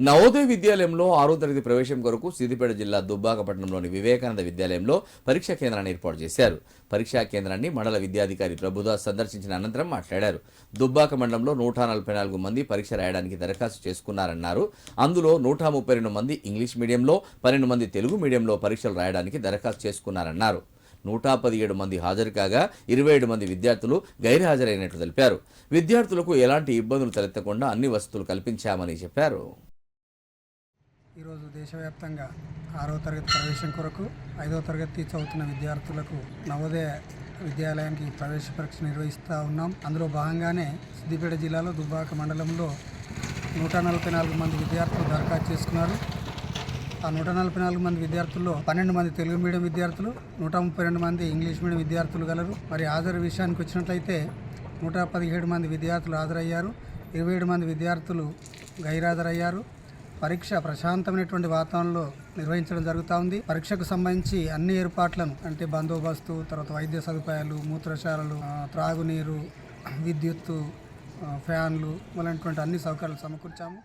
నవోదయ విద్యాలయంలో ఆరో తరగతి ప్రవేశం కొరకు సిద్దిపేట జిల్లా దుబ్బాకపట్నంలోని వివేకానంద విద్యాలయంలో పరీక్షా కేంద్రాన్ని ఏర్పాటు చేశారు. పరీక్షా కేంద్రాన్ని మండల విద్యాధికారి ప్రభుదాస్ సందర్శించిన అనంతరం మాట్లాడారు. దుబ్బాక మండలంలో నూట నలభై నాలుగు మంది పరీక్ష రాయడానికి దరఖాస్తు చేసుకున్నారన్నారు. అందులో నూట ముప్పై రెండు మంది ఇంగ్లీష్ మీడియంలో పన్నెండు మంది తెలుగు మీడియంలో పరీక్షలు రాయడానికి దరఖాస్తు చేసుకున్నారన్నారు. నూట పదిహేడు మంది హాజరు కాగా ఇరవై ఏడు మంది విద్యార్థులు గైర్హాజరైనట్లు తెలిపారు. విద్యార్థులకు ఎలాంటి ఇబ్బందులు తలెత్తకుండా అన్ని వసతులు కల్పించామని చెప్పారు. ఈరోజు దేశవ్యాప్తంగా ఆరవ తరగతి ప్రవేశం కొరకు ఐదో తరగతి చదువుతున్న విద్యార్థులకు నవోదయ విద్యాలయానికి ప్రవేశ పరీక్ష నిర్వహిస్తూ ఉన్నాం. అందులో భాగంగానే సిద్దిపేట జిల్లాలో దుబ్బాక మండలంలో నూట నలభై నాలుగు మంది విద్యార్థులు దరఖాస్తు చేసుకున్నారు. ఆ నూట నలభై నాలుగు మంది విద్యార్థుల్లో పన్నెండు మంది తెలుగు మీడియం విద్యార్థులు నూట ముప్పై రెండు మంది ఇంగ్లీష్ మీడియం విద్యార్థులు గలరు. మరి హాజరు విషయానికి వచ్చినట్లయితే నూట పదిహేడు మంది విద్యార్థులు హాజరయ్యారు. ఇరవై ఏడు మంది విద్యార్థులు గైరాజరయ్యారు పరీక్ష ప్రశాంతమైనటువంటి వాతావరణంలో నిర్వహించడం జరుగుతూ ఉంది. పరీక్షకు సంబంధించి అన్ని ఏర్పాట్లను అంటే బందోబస్తు తర్వాత వైద్య సదుపాయాలు మూత్రశాలలు త్రాగునీరు విద్యుత్తు ఫ్యాన్లు మొదలైనటువంటి అన్ని సౌకర్యాలు సమకూర్చాము.